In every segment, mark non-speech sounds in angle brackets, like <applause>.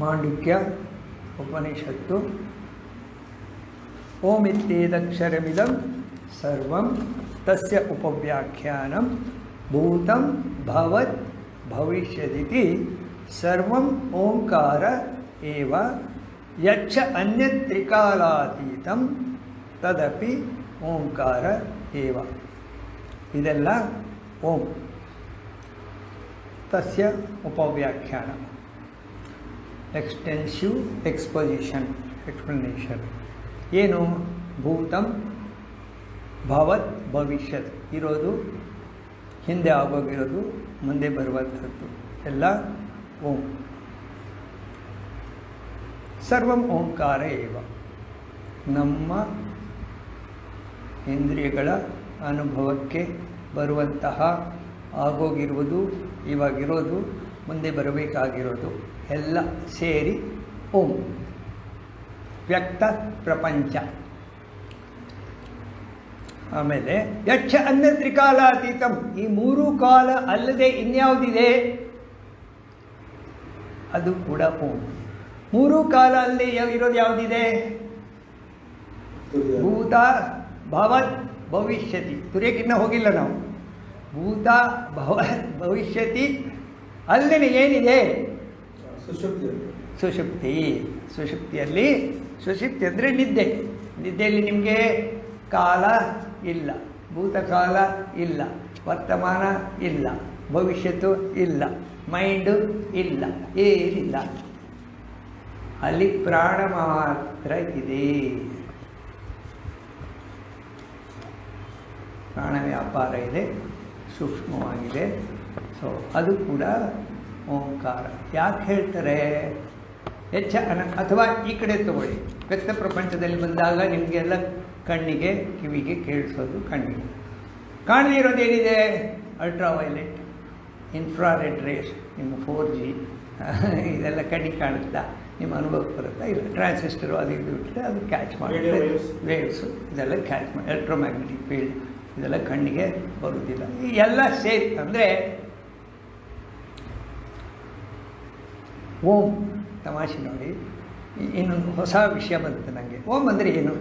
ಮಾಂಡುಕ್ಯ ಉಪನಿಷತ್ತು ಓಮಿತ್ಯೇದಕ್ಷರಮಿದಂ ಸರ್ವಂ ತಸ್ಯ ಉಪವ್ಯಾಖ್ಯಾನಂ ಭೂತಂ ಭವತ್ ಭವಿಷ್ಯದಿತಿ ಸರ್ವಂ ಓಂಕಾರ ಏವ ಯಚ್ಚ ಅನ್ಯತ್ರಿಕಾಲಾತೀತಂ ತದಪಿ ಓಂಕಾರ ಏವ ಇದೆಲ್ಲ ಓಂ ತಸ್ಯ ಉಪವ್ಯಾಖ್ಯಾನ ಎಕ್ಸ್ಟೆನ್ಸಿವ್ ಎಕ್ಸ್ಪೊಸಿಷನ್ ಎಕ್ಸ್ಪ್ಲನೇಷನ್ ಏನು? ಭೂತಂ ಭವತ್ ಭವಿಷ್ಯತ್. ಇರೋದು ಹಿಂದೆ ಆಗೋಗಿರೋದು, ಮುಂದೆ ಬರುವಂಥದ್ದು. ಎಲ್ಲ ಓಂ. ಸರ್ವಂ ಓಂಕಾರ ಏವ. ನಮ್ಮ ಇಂದ್ರಿಯಗಳ ಅನುಭವಕ್ಕೆ ಬರುವಂತಹ ಆಗೋಗಿರುವುದು, ಇವಾಗಿರೋದು, ಮುಂದೆ ಬರಬೇಕಾಗಿರೋದು. ಎಲ್ಲ ಸೇರಿ ಓಂ. ವ್ಯಕ್ತ ಪ್ರಪಂಚ. ಆಮೇಲೆ ಯಕ್ಷ ಅನ್ನ ತ್ರಿಕಾಲಾತೀತಂ ಈ ಮೂರು ಕಾಲ ಅಲ್ಲದೆ ಇನ್ಯಾವುದಿದೆ? ಅದು ಕೂಡ ಓಂ. ಮೂರು ಕಾಲ ಅಲ್ಲಿ ಇರೋದು ಯಾವುದಿದೆ? ಭೂತ ಭವತ್ ಭವಿಷ್ಯತಿ. ತುರಿಯಕ್ಕಿನ್ನ ಹೋಗಿಲ್ಲ ನಾವು. ಭೂತ ಭವ ಭವಿಷ್ಯತಿ ಅಲ್ಲಿನ ಏನಿದೆ? ಸುಷುಪ್ತಿ ಸುಷುಪ್ತಿಯಲ್ಲಿ ಸುಷುಪ್ತಿ ಅಂದರೆ ನಿದ್ದೆ. ನಿದ್ದೆಯಲ್ಲಿ ನಿಮಗೆ ಕಾಲ ಇಲ್ಲ, ಭೂತಕಾಲ ಇಲ್ಲ, ವರ್ತಮಾನ ಇಲ್ಲ, ಭವಿಷ್ಯತ್ತು ಇಲ್ಲ, ಮೈಂಡು ಇಲ್ಲ, ಏನಿಲ್ಲ. ಅಲ್ಲಿ ಪ್ರಾಣ ಮಾತ್ರ ಇದೆ. ಪ್ರಾಣ ವ್ಯಾಪಾರ ಇದೆ, ಸೂಕ್ಷ್ಮವಾಗಿದೆ. ಸೊ ಅದು ಕೂಡ ಓಂಕಾರ. ಯಾಕೆ ಹೇಳ್ತಾರೆ? ಹೆಚ್ಚ ಅನ ಅಥವಾ ಈ ಕಡೆ ತಗೊಳ್ಳಿ. ವ್ಯಕ್ತ ಪ್ರಪಂಚದಲ್ಲಿ ಬಂದಾಗ ನಿಮಗೆಲ್ಲ ಕಣ್ಣಿಗೆ ಕಿವಿಗೆ ಕೇಳಿಸೋದು ಕಣ್ಣಿಗೆ. ಕಾಣದೇ ಇರೋದೇನಿದೆ? ಅಲ್ಟ್ರಾ ವೈಲೆಟ್ ಇನ್ಫ್ರಾರೆಡ್ ರೇಸ್ ನಿಮ್ಮ ಫೋರ್ ಜಿ <laughs> ಇದೆಲ್ಲ ಕಣ್ಣಿಗೆ ಕಾಣುತ್ತಾ? ನಿಮ್ಮ ಅನುಭವ ಬರುತ್ತಾ? ಇಲ್ಲ ಟ್ರಾನ್ಸಿಸ್ಟರು ಅದು ಇದು ಬಿಟ್ಟರೆ ಅದು ಕ್ಯಾಚ್ waves. ವೇವ್ಸು ಇದೆಲ್ಲ ಕ್ಯಾಚ್ ಮಾಡಿ ಎಲೆಕ್ಟ್ರೋಮ್ಯಾಗ್ನೆಟಿಕ್ ಫೀಲ್ಡ್ ಇದೆಲ್ಲ ಕಣ್ಣಿಗೆ ಬರುವುದಿಲ್ಲ. ಈ ಎಲ್ಲ ಸೇರಿ ಅಂದರೆ ಓಂ ತಮಾಷೆ ನೋಡಿ. ಇನ್ನೊಂದು ಹೊಸ ವಿಷಯ ಬಂತು ನನಗೆ ಓಂ ಅಂದರೆ ಏನು?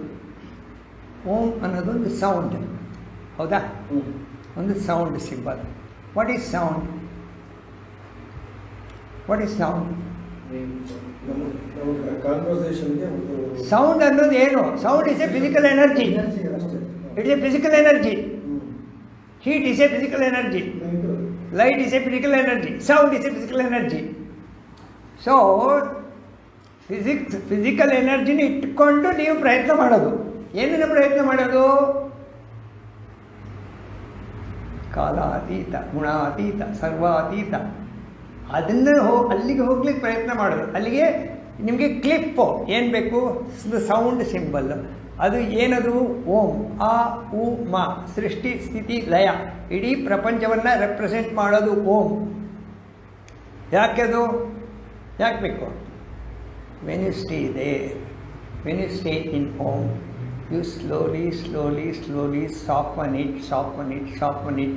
ಓಂ ಅನ್ನೋದೊಂದು ಸೌಂಡ್ ಹೌದಾ? ಒಂದು sound symbol. What is sound what is sound sound ಅನ್ನೋದು ಏನು? Sound is a physical energy it is a physical energy. Heat is a physical energy light is a physical energy sound is a physical energy so physics physical ಎನರ್ಜಿನ ಇಟ್ಕೊಂಡು ನೀವು ಪ್ರಯತ್ನ ಮಾಡೋದು. ಏನೇನು ಪ್ರಯತ್ನ ಮಾಡೋದು? ಕಾಲಾತೀತ, ಗುಣಾತೀತ, ಸರ್ವಾತೀತ. ಅದನ್ನು ಹೋ, ಅಲ್ಲಿಗೆ ಹೋಗ್ಲಿಕ್ಕೆ ಪ್ರಯತ್ನ ಮಾಡೋದು. ಅಲ್ಲಿಗೆ ನಿಮಗೆ ಕ್ಲಿಪ್ಪು ಏನು ಬೇಕು? ಸೌಂಡ್ ಸಿಂಬಲ್ ಅದು ಏನದು? ಓಂ, ಆ, ಉ, ಮ, ಸೃಷ್ಟಿ, ಸ್ಥಿತಿ, ಲಯ. ಇಡೀ ಪ್ರಪಂಚವನ್ನು ರೆಪ್ರೆಸೆಂಟ್ ಮಾಡೋದು ಓಂ. ಯಾಕೆ ಅದು? ಯಾಕೆ ಬೇಕು when you stay there when you stay in Om you slowly slowly slowly soften it soften it soften it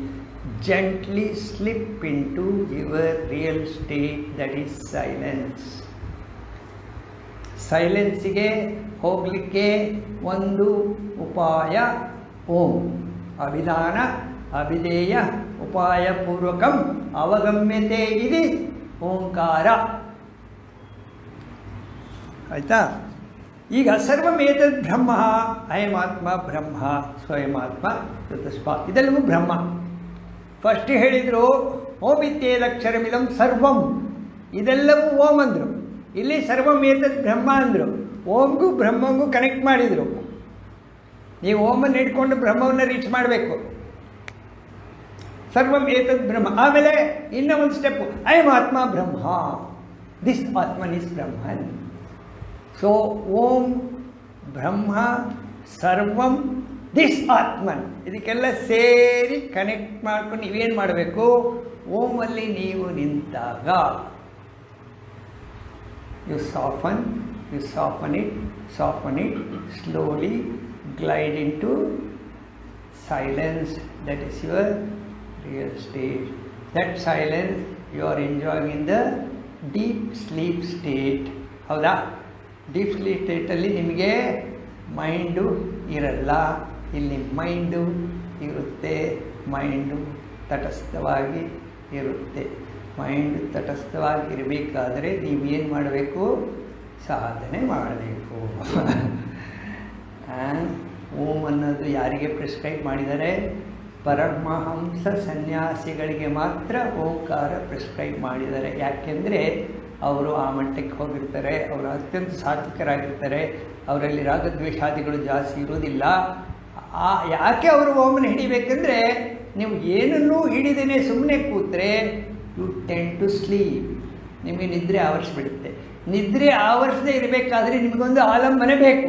gently slip into your real state that is silence ಸೈಲೆನ್ಸಿಗೆ ಹೋಗಲಿಕ್ಕೆ ಒಂದು ಉಪಾಯ ಓಂ ಅಭಿಧಾನ ಅಭಿಧೇಯ ಉಪಾಯಪೂರ್ವಕಂ ಅವಗಮ್ಯತೆ ಇದೆ ಓಂಕಾರ ಆಯಿತಾ? ಈಗ ಸರ್ವಮೇತದ್ ಬ್ರಹ್ಮ, ಅಯಮಾತ್ಮ, ಬ್ರಹ್ಮ, ಸ್ವಯಮಾತ್ಮ ಚತುಷ್ಪ ಇದೆಲ್ಲವೂ ಬ್ರಹ್ಮ. ಫಸ್ಟ್ ಹೇಳಿದರು ಮಿಲಂ ಸರ್ವಂ. ಇದೆಲ್ಲವೂ ಓಂ ಅಂದರು. ಇಲ್ಲಿ ಸರ್ವಮೇತದ್ ಬ್ರಹ್ಮ ಅಂದರು. ಓಂಗೂ ಬ್ರಹ್ಮಂಗೂ ಕನೆಕ್ಟ್ ಮಾಡಿದರು. ನೀವು ಓಮನ್ನು ಹಿಡ್ಕೊಂಡು ಬ್ರಹ್ಮವನ್ನು ರೀಚ್ ಮಾಡಬೇಕು. ಸರ್ವಂ ಏತದ್ ಬ್ರಹ್ಮ. ಆಮೇಲೆ ಇನ್ನೂ ಒಂದು step I Atma Brahma this Atman is Brahman so Om Brahma ಸರ್ವಂ ದಿಸ್ ಆತ್ಮನ್ ಇದಕ್ಕೆಲ್ಲ ಸೇರಿ ಕನೆಕ್ಟ್ ಮಾಡ್ಕೊಂಡು ನೀವೇನು ಮಾಡಬೇಕು? ಓಮಲ್ಲಿ ನೀವು ನಿಂತಾಗ you soften you soften it soften it slowly glide into silence. That is your real state. That silence you are enjoying in the deep sleep state ಹೌದಾ? ಡೀಪ್ ಸ್ಲೀಪ್ ಸ್ಟೇಟಲ್ಲಿ ನಿಮಗೆ ಮೈಂಡು ಇರಲ್ಲ. ಇಲ್ಲಿ ಮೈಂಡು ಇರುತ್ತೆ. ಮೈಂಡು ತಟಸ್ಥವಾಗಿ ಇರುತ್ತೆ. Mind ತಟಸ್ಥವಾಗಿ ಇರಬೇಕಾದರೆ ನೀವು ಏನು ಮಾಡಬೇಕು? ಸಾಧನೆ ಮಾಡಬೇಕು. ಓಂ ಅನ್ನೋದು ಯಾರಿಗೆ ಪ್ರಿಸ್ಕ್ರೈಬ್ ಮಾಡಿದ್ದಾರೆ? ಪರಮಹಂಸ ಸನ್ಯಾಸಿಗಳಿಗೆ ಮಾತ್ರ ಓಂಕಾರ ಪ್ರಿಸ್ಕ್ರೈಬ್ ಮಾಡಿದ್ದಾರೆ. ಯಾಕೆಂದರೆ ಅವರು ಆ ಮಟ್ಟಕ್ಕೆ ಹೋಗಿರ್ತಾರೆ, ಅವರು ಅತ್ಯಂತ ಸಾತ್ವಿಕರಾಗಿರ್ತಾರೆ, ಅವರಲ್ಲಿ ರಾಗದ್ವೇಷಾದಿಗಳು ಜಾಸ್ತಿ ಇರೋದಿಲ್ಲ ಆ, ಯಾಕೆ ಅವರು ಓಮನ ಹಿಡಿಬೇಕಂದ್ರೆ, ನೀವು ಏನನ್ನೂ ಹಿಡಿದೇನೆ ಸುಮ್ಮನೆ ಕೂತ್ರೆ ಯು ಟೆನ್ ಟು ಸ್ಲೀಪ್ ನಿಮಗೆ ನಿದ್ರೆ ಆವರಿಸ್ಬಿಡುತ್ತೆ. ನಿದ್ರೆ ಆವರಿಸದೇ ಇರಬೇಕಾದ್ರೆ ನಿಮಗೊಂದು ಆಲಂಬನೆ ಬೇಕು.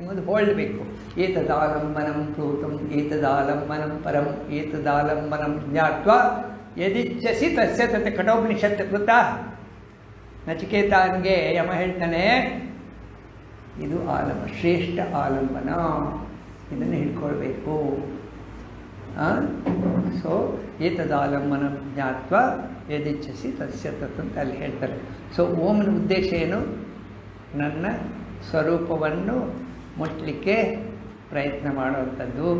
ನಿಮಗೊಂದು ಹೋಲ್ಡ್ ಬೇಕು. ಏತದಾಲಂಬನಂ ಪ್ರೂತಂ ಏತದಾಲಂಬನಂ ಪರಂ, ಏತದಾಲಂಬನಂ ಜ್ಞಾತ್ವ. ಯದಿಚ್ಛಸಿ ತಸ್ಯ ತತ್ ಕಠೋಪನಿಷತ್ ಕೃತ. ನಚಿಕೇತಾನ್ಗೆ ಯಮ ಹೇಳ್ತಾನೆ, ಇದು ಆಲಂಬ ಶ್ರೇಷ್ಠ ಆಲಂಬನ. ಇದನ್ನು ಹಿಡ್ಕೊಳ್ಬೇಕು. ಸೊ, ಏತದಾಲಂಬನ ಜ್ಞಾತ್ವ ಯದಿಚ್ಛಸಿ ತಸ್ಯ ತತ್ ಅಂತ ಅಲ್ಲಿ ಹೇಳ್ತಾರೆ. ಸೊ, ಓಮನ ಉದ್ದೇಶ ಏನು? ನನ್ನ ಸ್ವರೂಪವನ್ನು ಮುಟ್ಟಲಿಕ್ಕೆ ಪ್ರಯತ್ನ ಮಾಡುವಂಥದ್ದು.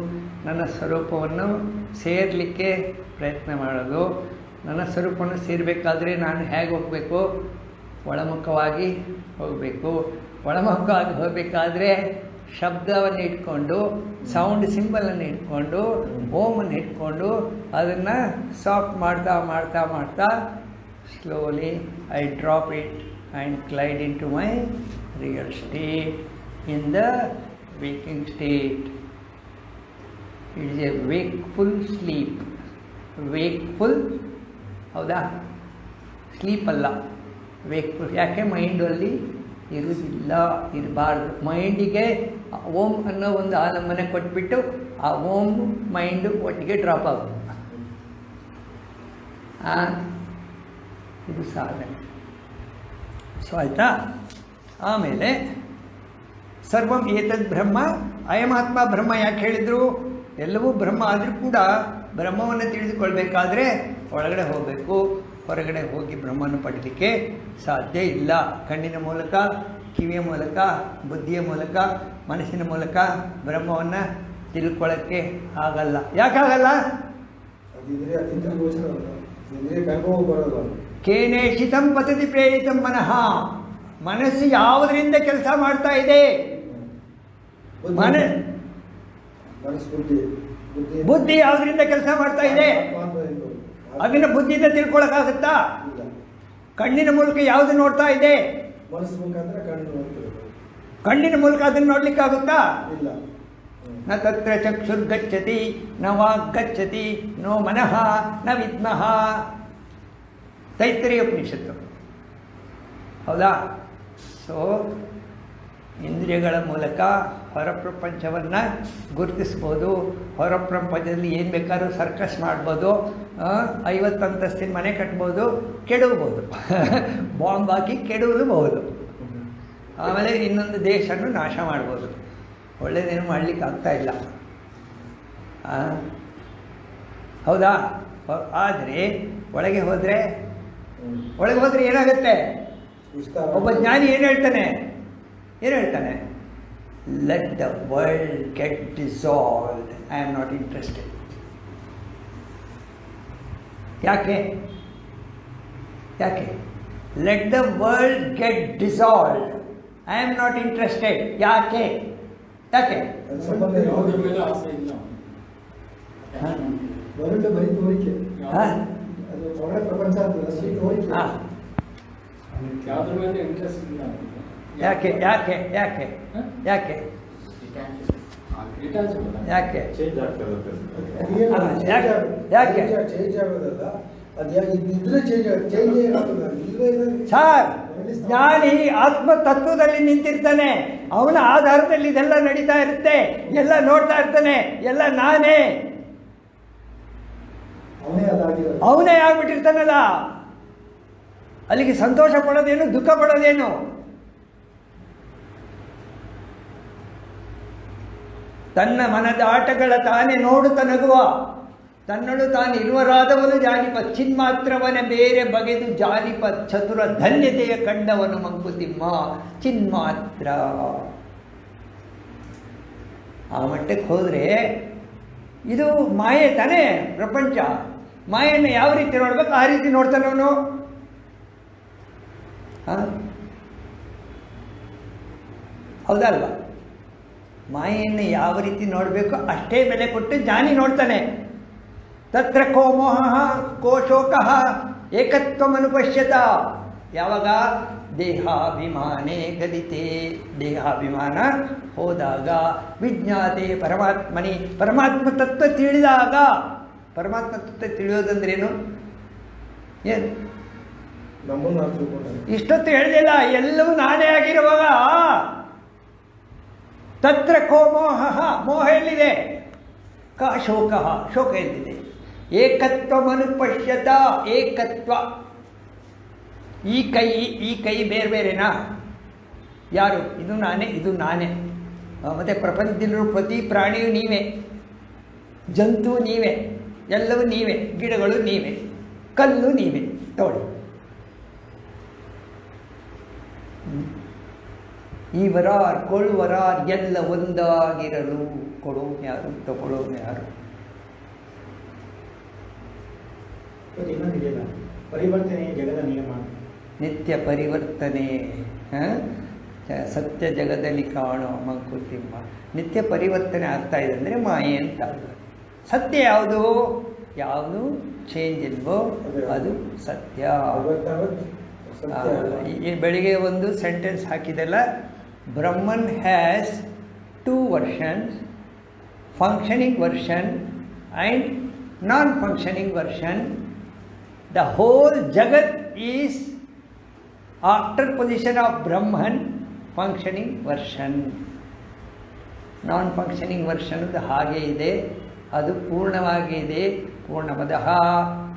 ನನ್ನ ಸ್ವರೂಪವನ್ನು ಸೇರಲಿಕ್ಕೆ ಪ್ರಯತ್ನ ಮಾಡೋದು. ನನ್ನ ಸ್ವರೂಪವನ್ನು ಸೇರಬೇಕಾದ್ರೆ ನಾನು ಹೇಗೆ ಹೋಗಬೇಕು? ಒಳಮುಖವಾಗಿ ಹೋಗಬೇಕು. ಒಳಮುಖವಾಗಿ ಹೋಗಬೇಕಾದ್ರೆ ಶಬ್ದವನ್ನು ಇಟ್ಕೊಂಡು ಸೌಂಡ್ ಸಿಂಬಲನ್ನು ಇಟ್ಕೊಂಡು ಓಮನ್ನು ಇಟ್ಕೊಂಡು ಅದನ್ನು ಸಾಫ್ಟ್ ಮಾಡ್ತಾ ಮಾಡ್ತಾ ಮಾಡ್ತಾ slowly I drop it and glide into my real state in the waking state It is a wakeful sleep. Wakeful, ಹೌದಾ? ಸ್ಲೀಪ್ ಅಲ್ಲ. ವೇಕ್ಫುಲ್ ಯಾಕೆ ಮೈಂಡಲ್ಲಿ ಇರುವುದಿಲ್ಲ ಇರಬಾರ್ದು. ಮೈಂಡಿಗೆ ಓಮ್ ಅನ್ನೋ ಒಂದು ಆಲಂಬನೆ ಕೊಟ್ಬಿಟ್ಟು ಆ ಓಮ್ ಮೈಂಡು ಒಟ್ಟಿಗೆ ಡ್ರಾಪ್ ಆಗುತ್ತೆ. ಇದು ಸಾಧನೆ. ಸೊ ಆಯಿತಾ? ಆಮೇಲೆ ಸರ್ವಂ ಏತದ್ ಬ್ರಹ್ಮ, ಅಯಮಾತ್ಮ ಬ್ರಹ್ಮ ಯಾಕೆ ಹೇಳಿದರು? ಎಲ್ಲವೂ ಬ್ರಹ್ಮ ಆದರೂ ಕೂಡ ಬ್ರಹ್ಮವನ್ನು ತಿಳಿದುಕೊಳ್ಬೇಕಾದ್ರೆ ಒಳಗಡೆ ಹೋಗಬೇಕು. ಹೊರಗಡೆ ಹೋಗಿ ಬ್ರಹ್ಮವನ್ನು ಪಡೀಲಿಕ್ಕೆ ಸಾಧ್ಯ ಇಲ್ಲ. ಕಣ್ಣಿನ ಮೂಲಕ ಕಿವಿಯ ಮೂಲಕ ಬುದ್ಧಿಯ ಮೂಲಕ ಮನಸ್ಸಿನ ಮೂಲಕ ಬ್ರಹ್ಮವನ್ನು ತಿಳ್ಕೊಳ್ಳೋಕ್ಕೆ ಆಗಲ್ಲ. ಯಾಕಾಗಲ್ಲ? ಕೇನೇಶಿತಂ ಪತತಿ ಪ್ರೇರಿತಂ ಮನಃ. ಮನಸ್ಸು ಯಾವುದರಿಂದ ಕೆಲಸ ಮಾಡ್ತಾ ಇದೆ? ಬುದ್ಧಿ- ಮನ ಯಾವುದರಿಂದ ಕೆಲಸ ಮಾಡ್ತಾ ಇದೆ. ಅದನ್ನ ಬುದ್ಧಿಯಿಂದ ತಿಳ್ಕೊಳಕ್ಕಾಗತ್ತಾ? ಕಣ್ಣಿನ ಮೂಲಕ ಯಾವುದು ನೋಡ್ತಾ ಇದೆ? ಕಣ್ಣಿನ ಮೂಲಕ ಅದನ್ನು ನೋಡ್ಲಿಕ್ಕಾಗುತ್ತಾ? ಇಲ್ಲ. ನ ತತ್ರ ಚಕ್ಷುರ್ಗಚ್ಚತಿ ನ ವಾಗ್ಗಚ್ಚತಿ ನೋ ಮನಃ ನ ವಿದ್ಮಃ. ತೈತ್ರಿಯ ಉಪನಿಷತ್ತು. ಹೌದಾ? ಸೊ ಇಂದ್ರಿಯಗಳ ಮೂಲಕ ಹೊರ ಪ್ರಪಂಚವನ್ನು ಗುರುತಿಸ್ಬೋದು. ಹೊರ ಪ್ರಪಂಚದಲ್ಲಿ ಏನು ಬೇಕಾದ್ರೂ ಸರ್ಕಸ್ ಮಾಡ್ಬೋದು. ಐವತ್ತು ಅಂತಸ್ತಿನ ಮನೆ ಕಟ್ಬೋದು. ಕೆಡವಬೋದು. <laughs> ಬಾಂಬ್ ಹಾಕಿ ಕೆಡವಲೂಬಹುದು. ಆಮೇಲೆ ಇನ್ನೊಂದು ದೇಶನೂ ನಾಶ ಮಾಡ್ಬೋದು. ಒಳ್ಳೇದೇನು ಮಾಡಲಿಕ್ಕೆ ಆಗ್ತಾ ಇಲ್ಲ? ಹೌದಾ? ಆದರೆ ಒಳಗೆ ಹೋದರೆ. ಒಳಗೆ ಹೋದರೆ ಏನಾಗುತ್ತೆ? ಒಬ್ಬ ಜ್ಞಾನಿ ಏನು ಹೇಳ್ತಾನೆ? ಏನು ಹೇಳ್ತಾನೆ let the world get dissolve I am not interested ಯಾಕೆ? ಯಾಕೆ? Let the world get dissolve I am not interested ಯಾಕೆ? ಯಾಕೆ? ಅದು ಸಂಬಂಧ ಯಾವುದ್ರ ಯಾವುದು? ಮೇಲೆ ಆಸೆ ಇಲ್ಲ. ಹಾ? ವರ್ಲ್ಡ್ ಬರೀ ತೋರಿಕೆ. ಹಾ? ಅದು ಹೊರ ಪ್ರಪಂಚ ಯಾಕೆ ಯಾಕೆ ಯಾಕೆ ಯಾಕೆ. ಯಾಕೆ ಯಾಕೆ? ಸರ್. ಜ್ಞಾನಿ ಆತ್ಮ ತತ್ವದಲ್ಲಿ ನಿಂತಿರ್ತಾನೆ ಅವನ ಆಧಾರದಲ್ಲಿ ಇದೆಲ್ಲ ನಡೀತಾ ಇರುತ್ತೆ ಎಲ್ಲ ನೋಡ್ತಾ ಇರ್ತಾನೆ ಎಲ್ಲ ನಾನೇ ಅವನೇ ಆಗ್ಬಿಟ್ಟಿರ್ತಾನಲ್ಲ ಅಲ್ಲಿಗೆ ಸಂತೋಷ ಪಡೋದೇನು, ದುಃಖ ಪಡೋದೇನು ತನ್ನ ಮನದ ಆಟಗಳ ತಾನೇ ನೋಡು ತನಗುವ ತನ್ನಳು ತಾನು ಇರುವರಾದವನು ಜಾಲಿಪ ಚಿನ್ಮಾತ್ರವನ, ಬೇರೆ ಬಗೆದು ಜಾಲಿಪ ಚತುರ ಧನ್ಯತೆಯ ಕಂಡವನು ಮಂಕುತಿಮ್ಮ. ಚಿನ್ಮಾತ್ರ. ಆ ಮಟ್ಟಕ್ಕೆ ಹೋದರೆ ಇದು ಮಾಯೆ ತಾನೇ ಪ್ರಪಂಚ. ಮಾಯೆಯನ್ನು ಯಾವ ರೀತಿ ನೋಡ್ಬೇಕು? ಆ ರೀತಿ ನೋಡ್ತಾನವನು ಹೌದಲ್ವಾ? ಮಾಯೆಯನ್ನು ಯಾವ ರೀತಿ ನೋಡಬೇಕು ಅಷ್ಟೇ ಬೆಲೆ ಕೊಟ್ಟು ಜಾನಿ ನೋಡ್ತಾನೆ. ತತ್ರ ಕೋಮೋಹ ಮೋಹ ಕೋ ಶೋಕ ಏಕತ್ವಮನುಪಶ್ಯತ ಯಾವಾಗ? ದೇಹಾಭಿಮಾನೇ ಗಲಿತೆ ದೇಹಾಭಿಮಾನ ಹೋದಾಗ ವಿಜ್ಞಾತೆ ಪರಮಾತ್ಮನಿ ಪರಮಾತ್ಮ ತತ್ವ ತಿಳಿದಾಗ. ಪರಮಾತ್ಮ ತತ್ವ ತಿಳಿಯೋದಂದ್ರೇನು? ಏನು? ಇಷ್ಟೊತ್ತು ಹೇಳಿದಿಲ್ಲ ಎಲ್ಲವೂ ನಾನೇ ಆಗಿರುವಾಗ. ತತ್ರ ಕೋ ಮೋಹ ಮೋಹ ಎಲ್ಲಿದೆ? ಕ ಶೋಕ ಶೋಕ ಎಲ್ಲಿದೆ ಏಕತ್ವ ಮನುಪಶ್ಯತ ಏಕತ್ವ. ಈ ಕೈ ಈ ಕೈ ಬೇರೆ ಬೇರೆನಾ? ಯಾರು? ಇದು ನಾನೇ ಇದು ನಾನೇ. ಮತ್ತು ಪ್ರಪಂಚದಲ್ಲಿರೋ ಪ್ರತಿ ಪ್ರಾಣಿಯೂ ನೀವೇ. ಜಂತು ನೀವೇ. ಎಲ್ಲವೂ ನೀವೇ. ಗಿಡಗಳು ನೀವೇ. ಕಲ್ಲು ನೀವೇ. ತಗೊಳ್ಳಿ ಈ ಕೊಳ್ವರಾರ್ ಎಲ್ಲ ಒಂದಾಗಿರಲು. ಕೊಡೋನು ಯಾರು? ತಗೊಳ್ಳೋನು ಯಾರು? ಪರಿವರ್ತನೆ ಜಗದ ನಿಯಮ ನಿತ್ಯ ಪರಿವರ್ತನೆ? ಸತ್ಯ ಜಗದಲ್ಲಿ ಕಾಣೋ ಮಂಕುತಿಮ್ಮ. ನಿತ್ಯ ಪರಿವರ್ತನೆ ಆಗ್ತಾ ಇದೆ ಅಂದರೆ ಮಾಯೆ ಅಂತ ಸತ್ಯ ಯಾವುದು? ಯಾವುದು? ಚೇಂಜ್ ಇಲ್ವೋ? ಅದು ಸತ್ಯ. ಈ ಬೆಳಿಗ್ಗೆ ಒಂದು ಸೆಂಟೆನ್ಸ್ ಹಾಕಿದೆಲ್ಲ? Brahman has two versions functioning version and non functioning version the whole Jagat is after position of Brahman functioning version non functioning version ಹಾಗೆ ಇದೆ ಅದು ಪೂರ್ಣವಾಗಿ ಇದೆ ಪೂರ್ಣಮದಃ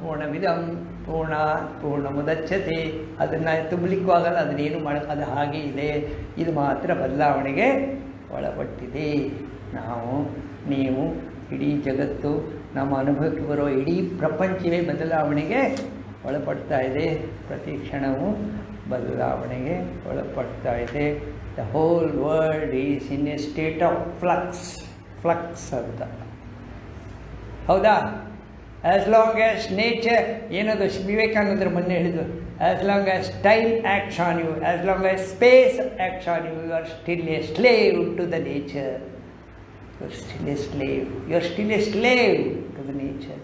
ಪೂರ್ಣಮಿದಂ ಪೂರ್ಣ ಪೂರ್ಣ ಮುದಚ್ಚತೆ ಅದನ್ನು ತುಂಬಲಿಕ್ಕೂ ಆಗಲ್ಲ ಅದನ್ನೇನು ಮಾಡ ಅದು ಹಾಗೆ ಇದೆ. ಇದು ಮಾತ್ರ ಬದಲಾವಣೆಗೆ ಒಳಪಟ್ಟಿದೆ. ನಾವು, ನೀವು, ಇಡೀ ಜಗತ್ತು, ನಮ್ಮ ಅನುಭವಕ್ಕೆ ಬರೋ ಇಡೀ ಪ್ರಪಂಚವೇ ಬದಲಾವಣೆಗೆ ಒಳಪಡ್ತಾ ಇದೆ. ಪ್ರತಿ ಕ್ಷಣವೂ ಬದಲಾವಣೆಗೆ ಒಳಪಡ್ತಾ ಇದೆ. The whole world is in a state of flux flux ಅಂತ. ಹೌದಾ? ಆ್ಯಸ್ ಲಾಂಗ್ ಆ್ಯಸ್ ನೇಚರ್ ಏನದು, ವಿವೇಕಾನಂದರು ಮೊನ್ನೆ ಹೇಳಿದ್ರು as long as time acts on you as long as space acts on you you are still a slave to the nature you are still a slave you are still a slave to the nature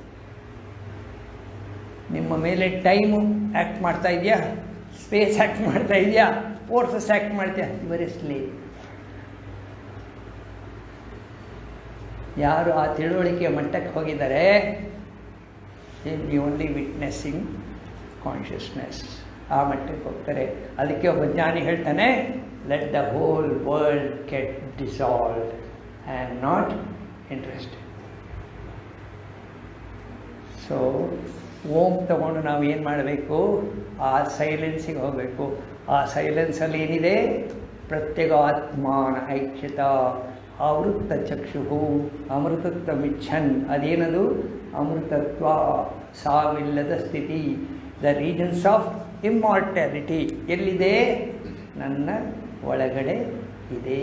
ನಿಮ್ಮ ಮೇಲೆ time act ಮಾಡ್ತಾ ಇದೆಯಾ? Space act ಮಾಡ್ತಾ ಇದೆಯಾ? Forces act ಮಾಡ್ತೀಯಾ? ಇವರೇ slave ಯಾರು ಆ ತಿಳುವಳಿಕೆಯ ಮಟ್ಟಕ್ಕೆ ಹೋಗಿದ್ದಾರೆ? ಇಲ್ ಬಿ ಓನ್ಲಿ ವಿಟ್ನೆಸ್ಸಿಂಗ್ ಕಾನ್ಷಿಯಸ್ನೆಸ್ ಆ ಮಟ್ಟಕ್ಕೆ ಹೋಗ್ತಾರೆ. ಅದಕ್ಕೆ ಒಬ್ಬ ಜ್ಞಾನಿ ಹೇಳ್ತಾನೆ let the whole world get dissolve I am not interested so Om ತಗೊಂಡು ನಾವು ಏನು ಮಾಡಬೇಕು? ಆ ಸೈಲೆನ್ಸಿಗೆ ಹೋಗಬೇಕು. ಆ ಸೈಲೆನ್ಸಲ್ಲಿ ಏನಿದೆ? ಪ್ರತ್ಯಗಾತ್ಮಾನ ಐಕ್ಯತ ಆವೃತ್ತ ಚಕ್ಷು ಅಮೃತತ್ವ ಮಿಚ್ಛನ್ ಅದೇನದು? ಅಮೃತತ್ವ ಸಾವಿಲ್ಲದ ಸ್ಥಿತಿ. ದ ರೀಜನ್ಸ್ ಆಫ್ ಇಮ್ಮಾರ್ಟ್ಯಾಲಿಟಿ ಎಲ್ಲಿದೆ? ನನ್ನ ಒಳಗಡೆ ಇದೆ.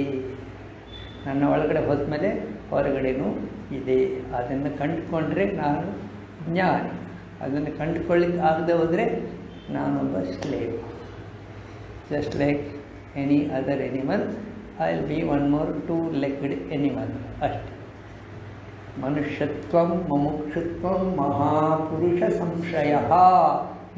ನನ್ನ ಒಳಗಡೆ ಹೋದ್ಮೇಲೆ ಹೊರಗಡೆನೂ ಇದೆ. ಅದನ್ನು ಕಂಡುಕೊಂಡ್ರೆ ನಾನು ಜ್ಞಾನಿ. ಅದನ್ನು ಕಂಡುಕೊಳ್ಳಿಕ್ಕೆ ಆಗದೆ ಹೋದರೆ ನಾನೊಬ್ಬ slave just like any other animal I will be one more two legged animal ಅಷ್ಟೆ. ಮನುಷ್ಯತ್ವ ಮುಮುಕ್ಷುತ್ವ ಮಹಾಪುರುಷ ಸಂಶಯ.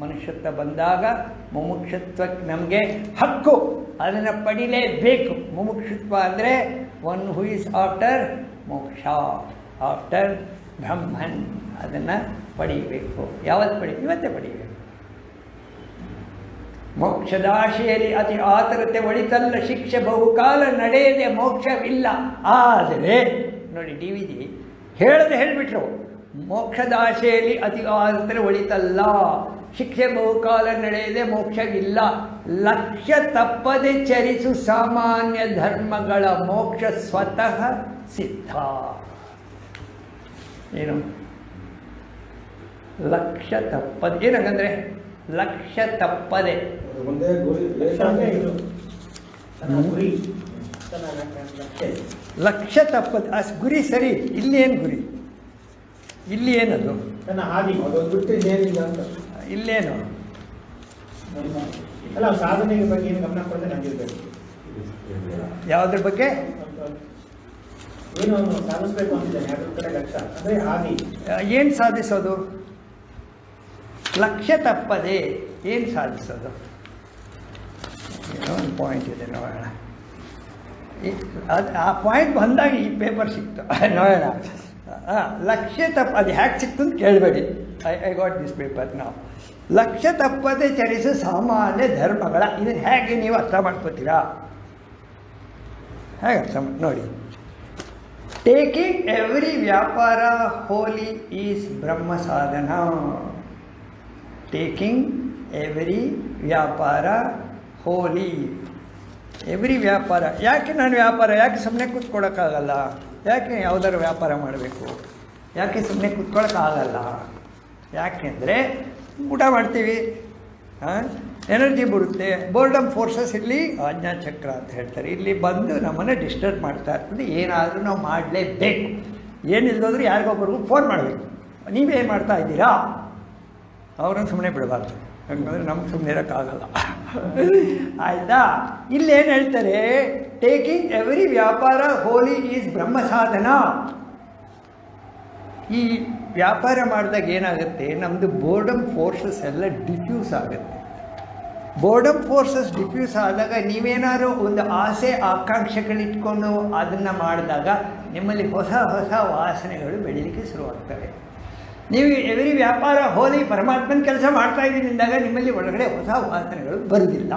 ಮನುಷ್ಯತ್ವ ಬಂದಾಗ ಮುಮುಕ್ಷತ್ವಕ್ಕೆ ನಮಗೆ ಹಕ್ಕು, ಅದನ್ನು ಪಡಿಲೇಬೇಕು. ಮುಮುಕ್ಷುತ್ವ ಅಂದರೆ one who is after moksha after Brahman, ಅದನ್ನು ಪಡೀಬೇಕು. ಯಾವತ್ತು ಪಡಿ, ಇವತ್ತೇ ಪಡಿಬೇಕು. ಮೋಕ್ಷದಾಶೆಯಲ್ಲಿ ಅತಿ ಆತರತೆ ಒಳಿತಲ್ಲ ಶಿಕ್ಷೆ ಬಹುಕಾಲ ನಡೆಯದೆ ಮೋಕ್ಷವಿಲ್ಲ. ಆದರೆ, ನೋಡಿ, ಡಿ ವಿ ಜಿ ಹೇಳದೆ ಹೇಳಿಬಿಟ್ರು. ಮೋಕ್ಷದಾಶೆಯಲ್ಲಿ ಅತಿ ಆದರೆ ಒಳಿತಲ್ಲ ಶಿಕ್ಷೆ ಬಹುಕಾಲ ನಡೆಯದೆ ಮೋಕ್ಷವಿಲ್ಲ. ಲಕ್ಷ್ಯ ತಪ್ಪದೆ ಚರಿಸು ಸಾಮಾನ್ಯ ಧರ್ಮಗಳ ಮೋಕ್ಷ ಸ್ವತಃ ಸಿದ್ಧ. ಏನು? ಲಕ್ಷ್ಯ ತಪ್ಪದೆ. ಏನಂಗಂದ್ರೆ? ಲಕ್ಷ್ಯ ತಪ್ಪದೆ. ಅದು ತಪ್ಪದು ಆ ಗುರಿ ಸರಿ ಇಲ್ಲಿ ಏನು ಗುರಿ? ಇಲ್ಲಿ ಏನದು? ಇಲ್ಲೇನು ಅಲ್ಲ ಸಾಧನೆಗೆ ಬಗ್ಗೆ ಏನು ಗಮನ ಕೊಡದೆ ಯಾವುದ್ರ ಬಗ್ಗೆ? ಏನು ಸಾಧಿಸಬೇಕು ಅಂತಿದ್ದಾನೆ ಅದ್ರ ಕಡೆ ಲಕ್ಷ? ಅಂದ್ರೆ ಹಾದಿ. ಏನು ಸಾಧಿಸೋದು? ಲಕ್ಷ್ಯ ತಪ್ಪದೆ ಏನು ಸಾಧಿಸೋದು? ಏನೋ ಒಂದು ಪಾಯಿಂಟ್ ಇದೆ ನೋಡೋಣ. ಆ ಪಾಯಿಂಟ್ ಬಂದಾಗ ಈ ಪೇಪರ್ ಸಿಕ್ತು. <laughs> ನೋಡೋಣ. ಹಾಂ ಲಕ್ಷ್ಯ ತಪ್ಪ ಅದು ಹ್ಯಾಕೆ ಸಿಕ್ತು ಅಂತ ಕೇಳಬೇಡಿ. I I got this paper ನಾವು ಲಕ್ಷ್ಯ ತಪ್ಪದೆ ಚರಿಸು ಸಾಮಾನ್ಯ ಧರ್ಮಗಳ. ಇದನ್ನು ಹೇಗೆ ನೀವು ಅರ್ಥ ಮಾಡ್ಕೋತೀರಾ? ಹೇಗೆ ಅರ್ಥ ಮಾಡ್- ನೋಡಿ. ಟೇಕಿಂಗ್ ಎವ್ರಿ ವ್ಯಾಪಾರ ಹೋಲಿ is Brahma sadhana. Taking every ವ್ಯಾಪಾರ ಹೋಲಿ ಎವ್ರಿ ವ್ಯಾಪಾರ, ಯಾಕೆ ನಾನು ವ್ಯಾಪಾರ, ಯಾಕೆ ಸುಮ್ಮನೆ ಕೂತ್ಕೊಳ್ಳೋಕ್ಕಾಗಲ್ಲ ಯಾಕೆ ಯಾವುದಾದ್ರು ವ್ಯಾಪಾರ ಮಾಡಬೇಕು? ಯಾಕೆ ಸುಮ್ಮನೆ ಕೂತ್ಕೊಳ್ಳೋಕ್ಕಾಗಲ್ಲ ಯಾಕೆಂದರೆ ಊಟ ಮಾಡ್ತೀವಿ. ಎನರ್ಜಿ ಬರುತ್ತೆ. ಬೋರ್ಡಮ್ ಫೋರ್ಸಸ್ ಇಲ್ಲಿ ಆಜ್ಞಾ ಚಕ್ರ ಅಂತ ಹೇಳ್ತಾರೆ. ಇಲ್ಲಿ ಬಂದು ನಮ್ಮನ್ನು ಡಿಸ್ಟರ್ಬ್ ಮಾಡ್ತಾ ಇರ್ತದೆ. ಏನಾದರೂ ನಾವು ಮಾಡಲೇಬೇಕು. ಏನಿಲ್ಲದ್ರೆ ಯಾರಿಗೊಬ್ಬರಿಗೂ ಫೋನ್ ಮಾಡಬೇಕು. ನೀವೇನು ಮಾಡ್ತಾ ಇದ್ದೀರಾ? ಅವ್ರನ್ನ ಸುಮ್ಮನೆ ಬಿಡಬಾರ್ದು. ಯಾಕಂದರೆ ನಮ್ಗೆ ಸುಮ್ಮನೆ ಇರೋಕ್ಕಾಗಲ್ಲ. ಆಯಿತಾ? ಇಲ್ಲೇನು ಹೇಳ್ತಾರೆ? ಟೇಕಿಂಗ್ ಎವ್ರಿ ವ್ಯಾಪಾರ ಹೋಲಿ ಈಸ್ ಬ್ರಹ್ಮ ಸಾಧನ ಈ ವ್ಯಾಪಾರ ಮಾಡಿದಾಗ ಏನಾಗುತ್ತೆ? ನಮ್ಮದು ಬೋರ್ಡಮ್ ಫೋರ್ಸಸ್ ಎಲ್ಲ ಡಿಫ್ಯೂಸ್ ಆಗುತ್ತೆ. ಬೋರ್ಡಮ್ ಫೋರ್ಸಸ್ ಡಿಫ್ಯೂಸ್ ಆದಾಗ ನೀವೇನಾದ್ರು ಒಂದು ಆಸೆ, ಆಕಾಂಕ್ಷೆಗಳಿಟ್ಕೊಂಡು ಅದನ್ನು ಮಾಡಿದಾಗ ನಿಮ್ಮಲ್ಲಿ ಹೊಸ ಹೊಸ ವಾಸನೆಗಳು ಬೆಳೀಲಿಕ್ಕೆ ಶುರುವಾಗ್ತವೆ. ನೀವು ಎವರಿ ವ್ಯಾಪಾರ ಹೋಲಿ ಪರಮಾತ್ಮನ ಕೆಲಸ ಮಾಡ್ತಾ ಇದ್ದೀನಿ ಅಂದಾಗ ನಿಮ್ಮಲ್ಲಿ ಒಳಗಡೆ ಹೊಸ ವಾಸನೆಗಳು ಬರುವುದಿಲ್ಲ